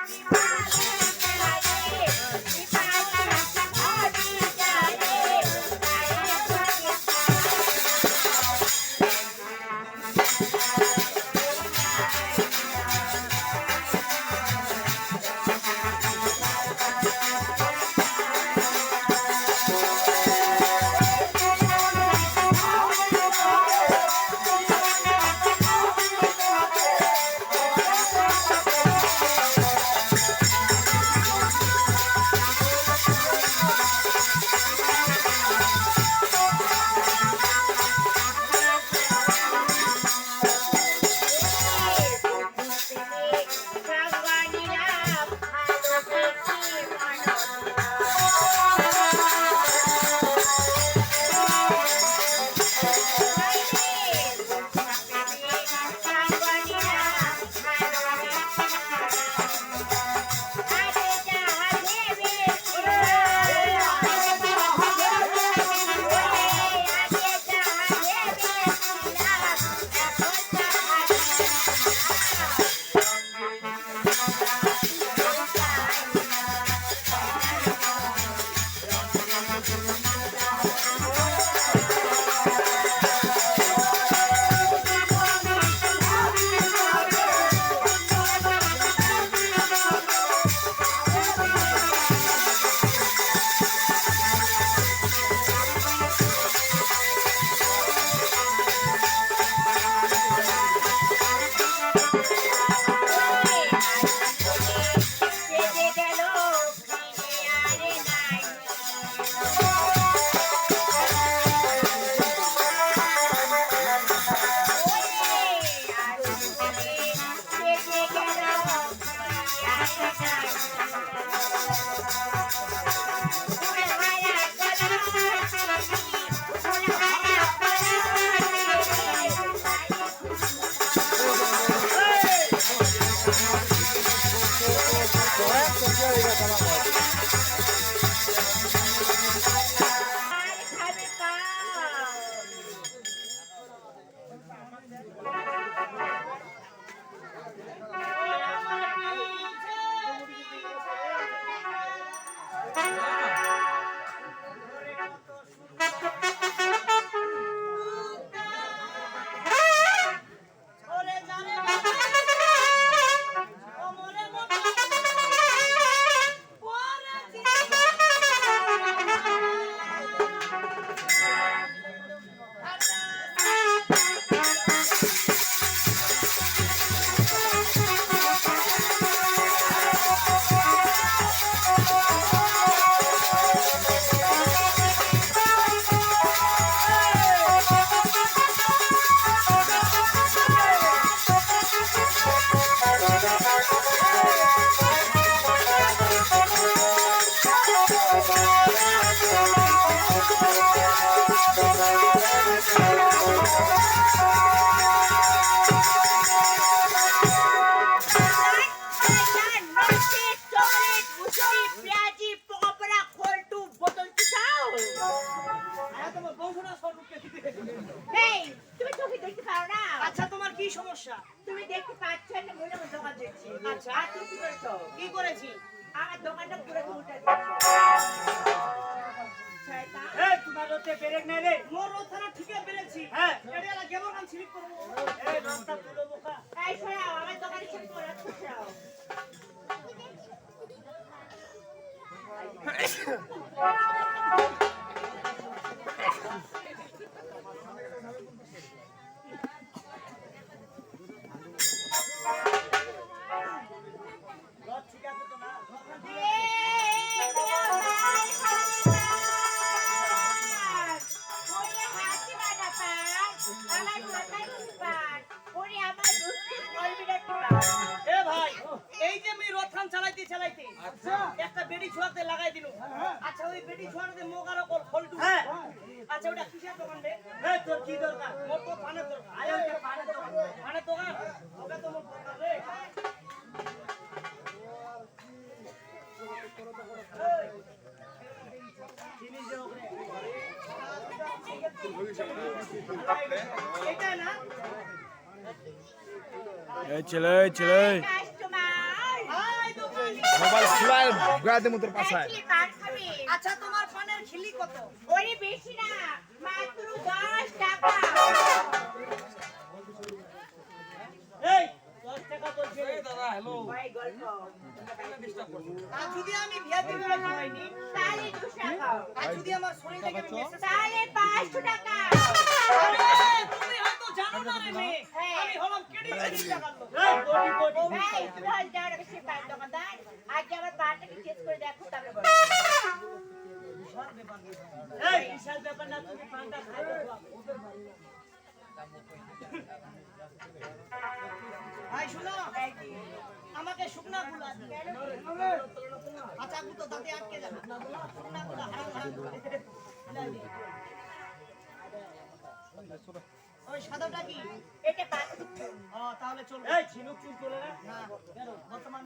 Pode. সমস্যা তুমি দেখতে পাচ্ছ না মনে মনে দোকান দিচ্ছি আচ্ছা। আর তুমি কি করেছ কি করেছি আমার দোকানটা পুরো উল্টে শয়তান। এই তোমার রোতে পেরেক নাই রে। মোর রোথানা ঠিকে পেরেছি। হ্যাঁ। এটা এলা কেমন আমি স্লিপ করব। এই রাস্তা তুলো বোকা। এই সরাও, আমার দোকানে সব করে খুঁজছো। রথ চালাইতে চালাইতে। আচ্ছা। একটা বেডি ছোঁয়াতে লাগাই দিল। আচ্ছা ওই বেডি ছোঁয়াতে মোগার ওপর ফলটু হ্যাঁ। আচ্ছা ওটা কিসের দোকান রে? এই তোর কি দরকার? মোর তো পানের দরকার আয় ওই পানের দোকান। পানের দোকান? ওটা তো মোর দরকার রে। দে ওরে এটা না এই ছেলে এই ছেলে কাস্টমার। হাই দোকান মোবাইল খোলায় গায়ে দেবো তোর পাশায়। আচ্ছা তোমার পানের খিলি কত? ওরে বেশি না মাত্র দশ টাকা। এই দশ টাকা বলছে ওই গল্প। আর যদি আমি বিয়া দিতে পারিনি তাহলে দুশো টাকা। আর যদি আমার শরীর থেকে মেসেজ তাহলে পাঁচশো টাকা। জানো না রে মেয়ে? হ্যাঁ। আমি হলাম কেডি দোকানদার। আমার পানটাকে চেক করে দেখো তারপরে বলো। এই বিশাল ব্যাপার না তুমি পানটা খাইবে ভাই শুনো। আমাকে শুকনা গুলা আচ্ছা দাঁতে আটকে যাবে শুকনা গুলা হারাম হারাম। করে। ওই সাদাটা কি? এটা পাঁচ ও তাহলে চলবে। এই ঝিনুক চুল করে না? না বর্তমান